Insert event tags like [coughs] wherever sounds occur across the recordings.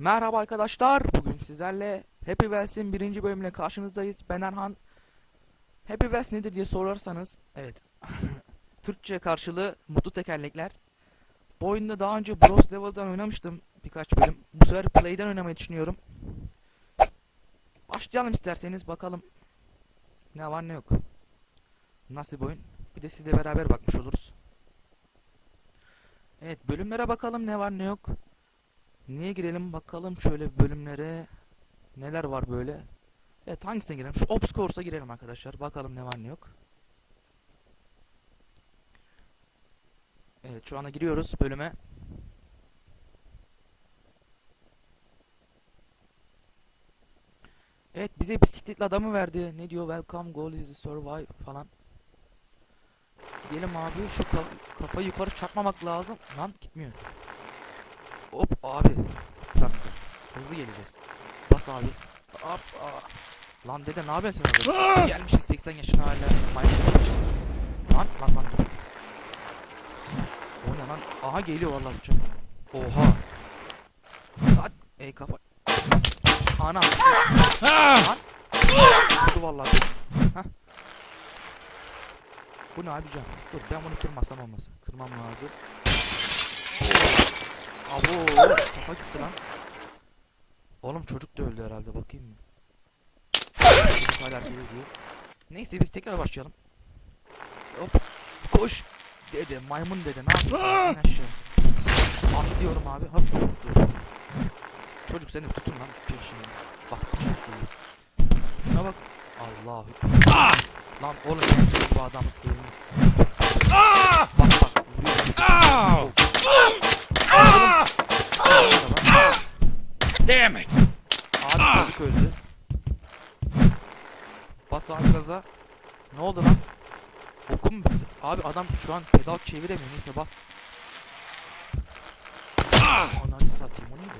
Merhaba arkadaşlar. Bugün sizlerle Happy Wheels'in birinci bölümüne karşınızdayız. Ben Erhan. Happy Wheels nedir diye sorarsanız, evet. [laughs] Türkçe karşılığı mutlu tekerlekler. Bu oyunda daha önce Bros Level'dan oynamıştım birkaç bölüm. Bu sefer Play'den oynamayı düşünüyorum. Başlayalım isterseniz bakalım ne var ne yok. Nasıl bir oyun? Bir de sizle beraber bakmış oluruz. Evet bölümlere bakalım ne var ne yok. Niye girelim bakalım şöyle bölümlere neler var böyle. Evet hangisine girelim? Şu Obscures'a girelim arkadaşlar. Bakalım ne var ne yok. Evet şu anda giriyoruz bölüme. Evet bize bisikletli adamı verdi. Ne diyor? Welcome, goal is to survive falan. Gidelim abi. Şu ka- kafayı yukarı çarpmamak lazım. Lan gitmiyor. Hop abi. Bir dakika. Hızlı geleceğiz. Bas abi. Hop. aa. Lan dede ne yapıyorsun sen orada? Gelmişsin 80 yaşına hala. Maymun yapmışsınız. Lan lan lan dur. O ne lan? Aha geliyor vallahi uçak. Oha. Lan ey kafa. Ana. lan. Vurdu vallahi. Hah. Bu ne abi can? Dur ben bunu kırmasam olmaz. Kırmam lazım. Abo kafa gitti lan. Oğlum çocuk da öldü herhalde bakayım mı? Hala geliyor diyor. Neyse biz tekrar başlayalım. Hop koş. Dede maymun dede ne yapıyorsun? İn aşağı. Atlıyorum abi hop dur. Çocuk seni tutun lan tutacak şimdi. Bak bıçak geliyor. Şuna bak. Allahu Ekber. Lan oğlum sen bu adamın elini. Bak bak vuruyor. Of. Damn it! Abi çocuk öldü. Bas abi gaza. Ne oldu lan? Okum mu bitti? Abi adam şu an pedal çeviremiyor. Neyse bas. Ananı satayım o neydi?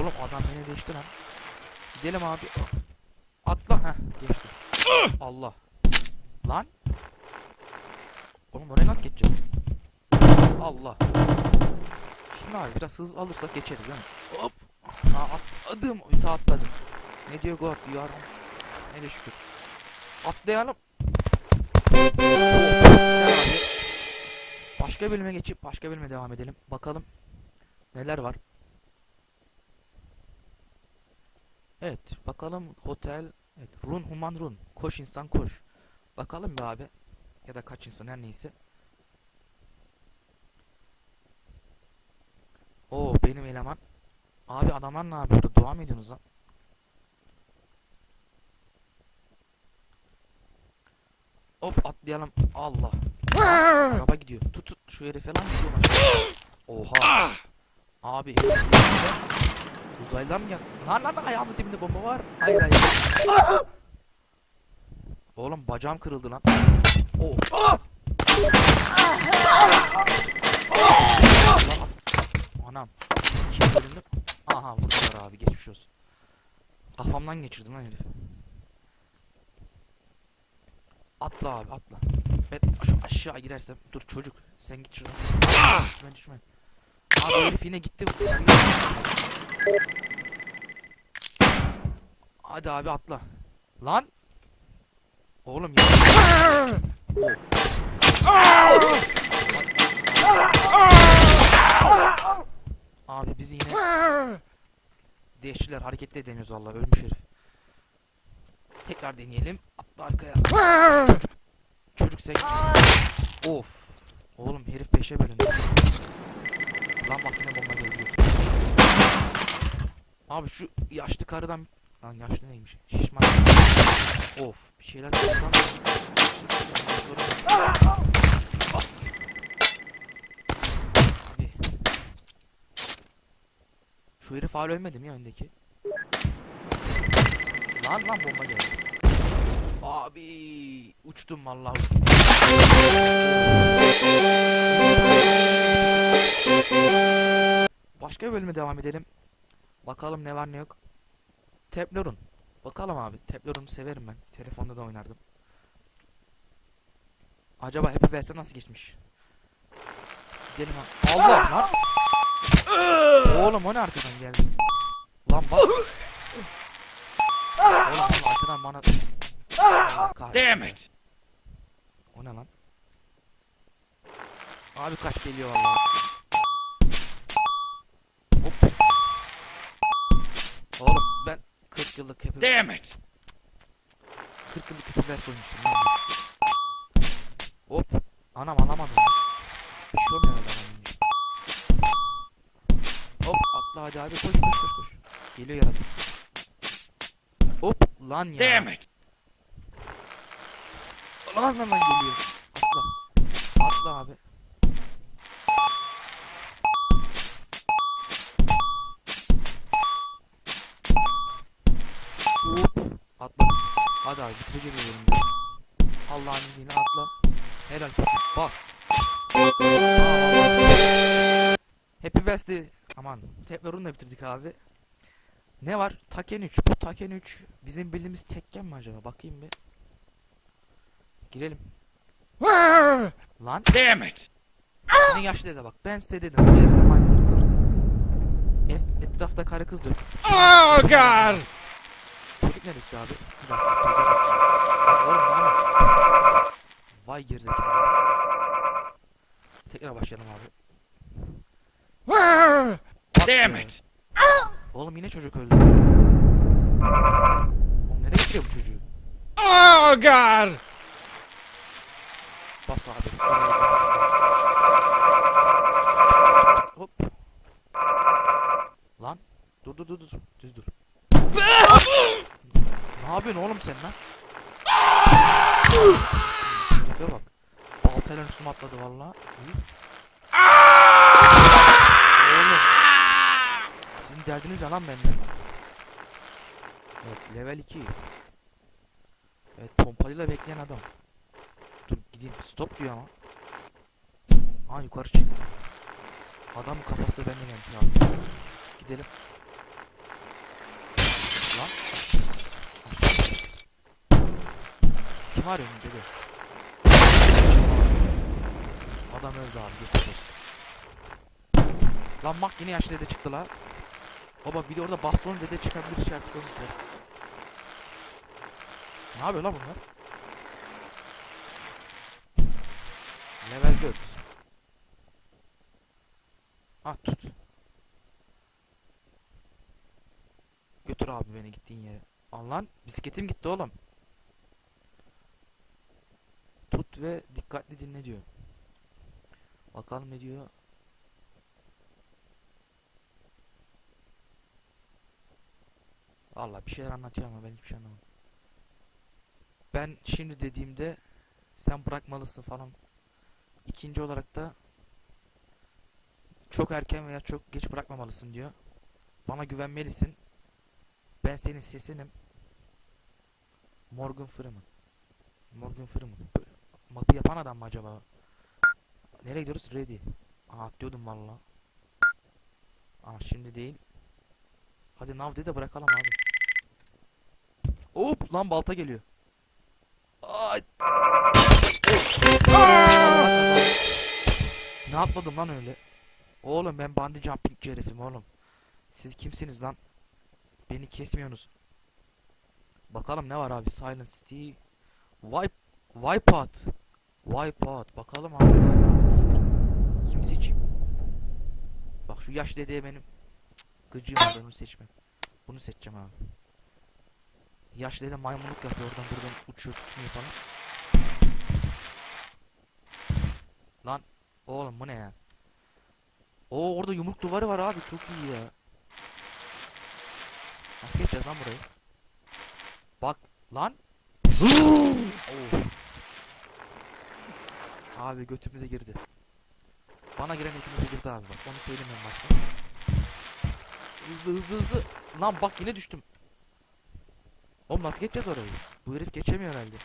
Oğlum adam beni değişti lan. Gidelim abi. Atla. Heh geçti. Allah. Lan. Oğlum oraya nasıl geçeceğiz? Allah. Şimdi abi biraz hız alırsak geçeriz değil mi? Hop. Ha atladım. Öte atladım. Ne diyor God? Yarım. Ne de şükür. Atlayalım. Başka bölüme geçip başka bölüme devam edelim. Bakalım neler var. Evet bakalım hotel. Evet run human run. Koş insan koş. Bakalım be abi. Ya da kaç insan her neyse. Oo benim eleman. Abi adamlar ne yapıyordu? Dua mı ediyorsunuz lan? Hop atlayalım. Allah. Araba gidiyor. Tut tut şu herife lan. Oha. Abi Uzaylıdan mı gel? Lan lan ayağımın dibinde bomba var. Hayır hayır. Oğlum bacağım kırıldı lan. Of. Anam. Kim bölümde? Aha vurdular abi geçmiş olsun. Kafamdan geçirdin lan herif. Atla abi atla. Ben şu aşağı girersem dur çocuk sen git şuradan. Düşme düşme. Abi herif yine gitti. Hadi abi atla. Lan. Oğlum ya. Of. Abi bizi yine [laughs] değiştiler hareket de edemiyoruz vallahi ölmüş herif. Tekrar deneyelim. Atla arkaya. [laughs] Çocuk. Çocuk sen. Of. Oğlum herif peşe bölündü. Lan makine bomba geliyor. Abi şu yaşlı karıdan Lan yaşlı neymiş? Şişman. Of bir şeyler [laughs] lan. Abi. Şu herif hala ölmedi mi ya öndeki? Lan lan bomba geldi. Abi uçtum vallahi. Başka bir bölüme devam edelim. Bakalım ne var ne yok. Teplerun. Bakalım abi. Teplerun'u severim ben. Telefonda da oynardım. Acaba Happy Wheels'e nasıl geçmiş? Gidelim abi. Allah lan. Oğlum o ne arkadan geldi? Lan bas. Oğlum lan arkadan bana... Damn it! O ne lan? Abi kaç geliyor valla. Hop. Oğlum ben 40 yıllık hep Damn it! 40 yıllık hep vers oyuncusuyum lan. Hop. Anam alamadım. lan. Bir şey olmuyor herhalde hadi abi koş koş koş koş. Geliyor yaratık. Hop lan ya. Damn it! Lan hemen geliyor. Atla. Atla abi. Hop. Atla. Hadi abi bitireceğiz bu bölümü. Allah'ın izniyle atla. Helal. Bas. Aa. Happy West'i aman tekrar onu da bitirdik abi. Ne var? Taken 3. Bu Taken 3 bizim bildiğimiz Tekken mi acaba? Bakayım bir. Girelim. Lan Damn it! senin yaşlı dede bak. Ben size dedim. Bu evde maymunluk var. Ev, etrafta karı kız dök. Oh God! Çocuk ne döktü abi? Bir dakika. Oğlum ne var? Vay gerizekalı. Tekrar başlayalım abi. Damn it! Oğlum yine çocuk öldü. Oğlum nereye gidiyor bu çocuğu? Oh God! Bas abi. Hop. Lan. Dur dur dur dur. Düz dur. ne yapıyorsun oğlum sen lan? Herife bak. Baltayla üstüme atladı valla. Oğlum. Sizin derdiniz ne lan benden? Evet level 2. Evet pompalıyla bekleyen adam. Dur gideyim. Stop diyor ama. Ha yukarı çıktı. Adamın kafası da benden gelmiş abi. Gidelim. Lan. Kim arıyor dedi. Adam öldü abi. Lan bak yine yaşlı dede çıktı la. Baba bir de orada baston dede çıkabilir işareti koymuşlar. Ne yapıyor lan bunlar? Level 4. Ah tut. Götür abi beni gittiğin yere. Al lan bisikletim gitti oğlum. Tut ve dikkatli dinle diyor. Bakalım ne diyor. Vallahi bir şeyler anlatıyor ama ben hiçbir şey anlamadım. Ben şimdi dediğimde sen bırakmalısın falan. İkinci olarak da çok erken veya çok geç bırakmamalısın diyor. Bana güvenmelisin. Ben senin sesinim. Morgan Freeman. Morgan Freeman. Böyle mapı yapan adam mı acaba? Nereye gidiyoruz? Ready. Aa atlıyordum valla. Aa şimdi değil. Hadi Navde'yi de bırakalım abi. Hop lan balta geliyor. Ay. Ne atladım lan öyle? Oğlum ben bungee jumping herifim oğlum. Siz kimsiniz lan? Beni kesmiyorsunuz. Bakalım ne var abi? Silent City. Wipe Wipeout. Wipeout. Bakalım abi. Kim seçeyim? Bak şu yaş dedeye benim gıcığım var onu seçmem. Bunu seçeceğim abi. Yaş dede maymunluk yapıyor oradan buradan uçuyor tutunuyor falan. Lan oğlum bu ne ya? Oo orada yumruk duvarı var abi çok iyi ya. Nasıl geçeceğiz lan burayı? Bak lan. Oo. Abi götümüze girdi. Bana giren hepimize girdi abi bak onu söyleyeyim en başta. Hızlı hızlı hızlı. Lan bak yine düştüm. Oğlum nasıl geçeceğiz orayı? Bu herif geçemiyor herhalde.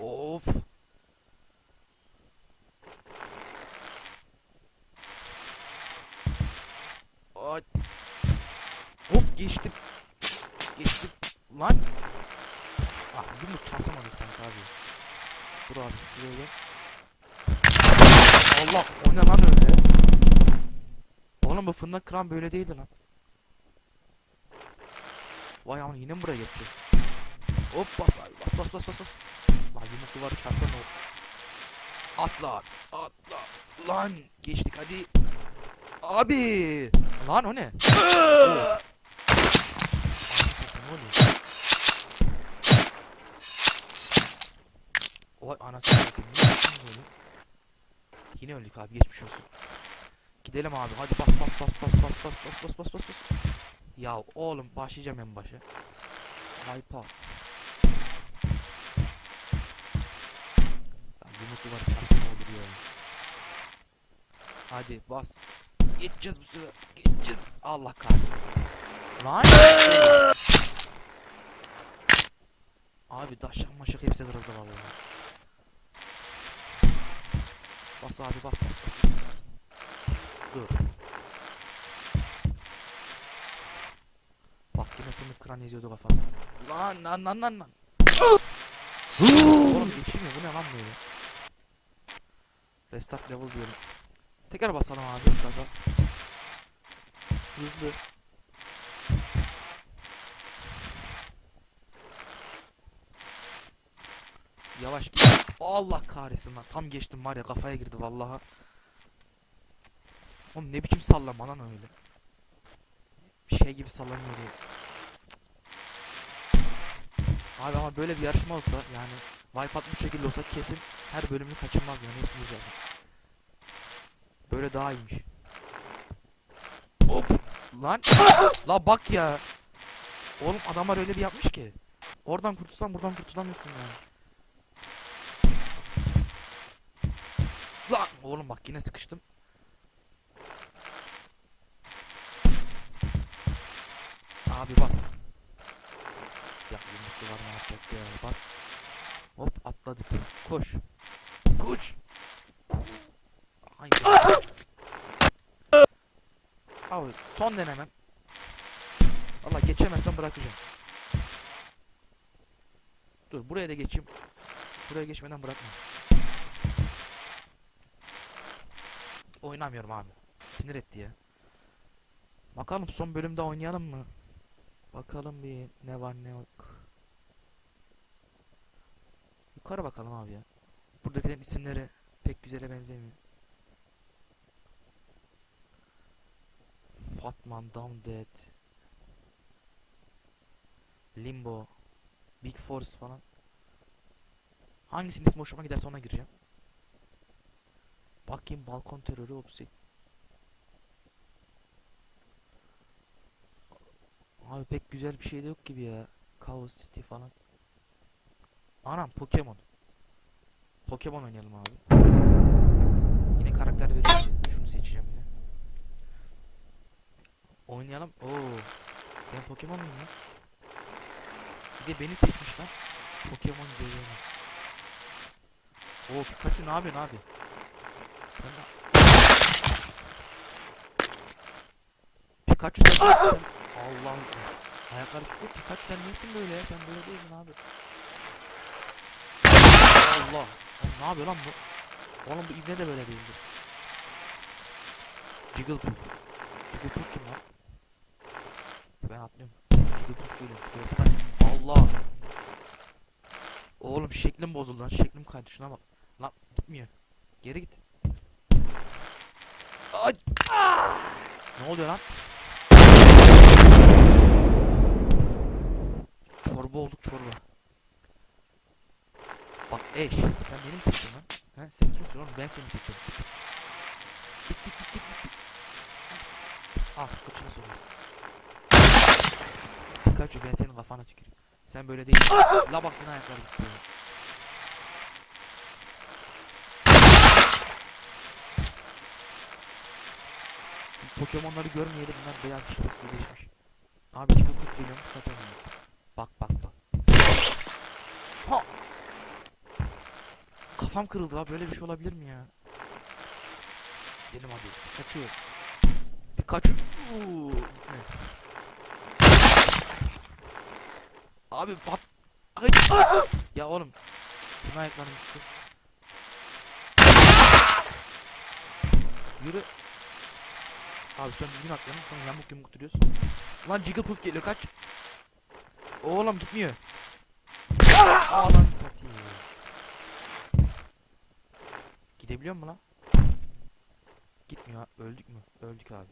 Of. Ay. Hop geçtim. Geçtim. Lan. Ah yumruk çarpamadık sanki abi. Dur abi şuraya gel. Allah o ne lan öyle? Oğlum bu fındık kıran böyle değildi lan. Vay aman yine mi buraya geçti? Hop bas abi bas bas bas bas bas. Lan yumruk duvarı çarpsa ne olur? Atla atla. Lan geçtik hadi. Abi. Lan o ne? Vay anasını satayım. Yine öldük abi geçmiş olsun. Gidelim abi hadi bas bas bas bas bas bas bas bas bas bas bas. Ya oğlum başlayacağım en başa. iPod. Lan yumruk duvarı olur ya. Hadi bas. Geçeceğiz bu sefer. Geçeceğiz. Allah kahretsin. Lan. Abi daşak maşak hepsi kırıldı vallahi. Bas abi bas bas. bas, bas. Dur. Fındık kıran eziyordu kafamı. Lan lan lan lan lan. Oğlum geçilmiyor bu ne lan böyle. Restart level diyorum. Tekrar basalım abi gaza. Hızlı. Yavaş. Allah kahretsin lan. Tam geçtim var ya kafaya girdi vallahi. Oğlum ne biçim sallama lan öyle. Bir şey gibi sallanıyor ya. Abi ama böyle bir yarışma olsa yani Wipeout bu şekilde olsa kesin her bölümünü kaçırmaz yani hepsini izler. Böyle daha iyiymiş. Hop lan [coughs] la bak ya. Oğlum adamlar öyle bir yapmış ki. Oradan kurtulsan buradan kurtulamıyorsun yani. Lan oğlum bak yine sıkıştım. Abi bas. Yumruklu var yapacak ya bas. Hop atladık. Koş. Koş. Ko- Hayır. Abi son denemem. Valla geçemezsem bırakacağım. Dur buraya da geçeyim. Buraya geçmeden bırakma. Oynamıyorum abi. Sinir etti ya. Bakalım son bölümde oynayalım mı? Bakalım bir ne var ne yok. Yukarı bakalım abi ya. Buradakilerin isimleri pek güzele benzemiyor. Fatman, Down Dead, Limbo, Big Forest falan. Hangisinin ismi hoşuma giderse ona gireceğim. Bakayım balkon terörü opsi. Abi pek güzel bir şey de yok gibi ya. Chaos City falan. Anam Pokemon. Pokemon oynayalım abi. Yine karakter veriyor. Şunu seçeceğim yine. Oynayalım. Oo. Ben Pokemon muyum lan? Bir de beni seçmiş lan. Pokemon diye. Oo Pikachu ne yapıyorsun abi? Sen de... Pikachu sen sen- Allah Ayaklar gitti. Pikachu sen nesin böyle ya? Sen böyle değildin abi. Allah. Oğlum ne yapıyor lan bu? Oğlum bu ibne de böyle değildi. Jigglypuff. Jigglypuff kim lan? Ben atlıyorum. Jigglypuff geliyormuş. Gerisi bak. Allah. Oğlum şeklim bozuldu lan. Şeklim kaydı. Şuna bak. Lan gitmiyor. Geri git. Ay. Ne oluyor lan? Çorba olduk çorba. Eş sen benim seçtin lan. He sen kimsin oğlum ben seni seçiyorum. Git git git git git. Al kıçına sokarsın. Pikachu ben senin kafana tüküreyim. Sen böyle değil. La bak yine ayakları gitti. Pokemon'ları görmeyelim bunlar beyaz geçmiş. Abi çıkıp kuş geliyormuş kaçamayız. Bak bak bak. Ha! Kafam kırıldı la böyle bir şey olabilir mi ya? Gidelim hadi. Kaçıyor. Uuu, Gitme. Abi. Ay. ya oğlum. Bunun ayaklarım gitti. Yürü. Abi şu an düzgün atlayalım sonra yamuk yumuk duruyoruz. Lan Jigglypuff geliyor kaç. Oğlum gitmiyor. Ağlanı satayım. Gidebiliyor mu lan? Gitmiyor. Öldük mü? Öldük abi.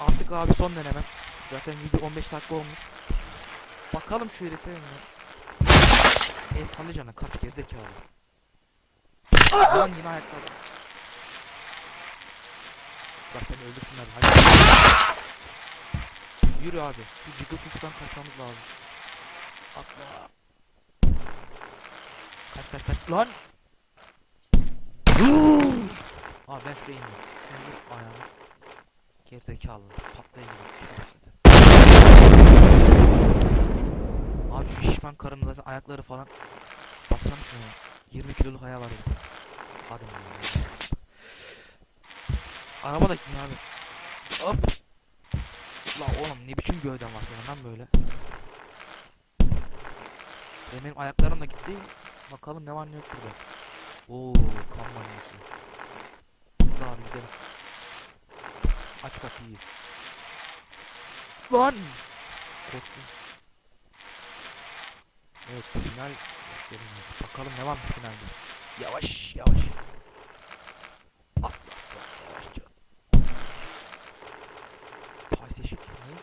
Artık abi son denemem. Zaten video 15 dakika olmuş. Bakalım şu herife mi? E sallayacağına kaç gerizekalı. Lan yine ayakta. Bak seni öldür şunları hadi. Yürü abi. Şu Jiggle Puff'tan kaçmamız lazım. Atla. Kaç kaç kaç. Lan. Abi ben şuraya ineyim. Şunu vur ayağını. Gerizekalı. Patlayın. Abi şu şişman karının zaten ayakları falan. Baksana şuna ya. 20 kiloluk ayağı var ya. Hadi ya. Araba da gitmiyor abi. Hop. La oğlum ne biçim gövden var senin lan böyle. Benim ayaklarım da gitti. Bakalım ne var ne yok burada. Oo kan banyosu. Dur abi gidelim. Aç kapıyı. Lan! Korktum. Evet final. Bakalım ne varmış finalde. Yavaş yavaş. Atla atla yavaşça. Pays eşik ne?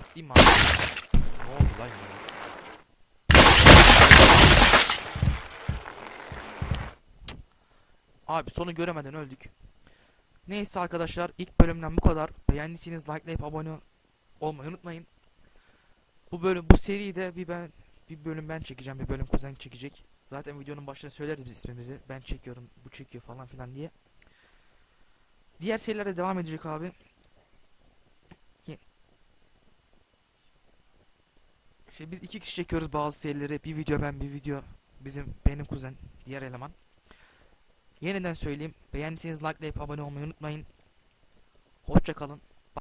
Atlayayım mı abi? Ne oldu lan ya? Abi sonu göremeden öldük. Neyse arkadaşlar ilk bölümden bu kadar. Beğendiyseniz likelayıp abone olmayı unutmayın. Bu bölüm bu seride bir ben bir bölüm ben çekeceğim, bir bölüm kuzen çekecek. Zaten videonun başında söyleriz biz ismimizi. Ben çekiyorum, bu çekiyor falan filan diye. Diğer serilere devam edecek abi. Şey biz iki kişi çekiyoruz bazı serileri. Bir video ben, bir video bizim benim kuzen, diğer eleman. Yeniden söyleyeyim. Beğendiyseniz likelayıp abone olmayı unutmayın. Hoşça kalın.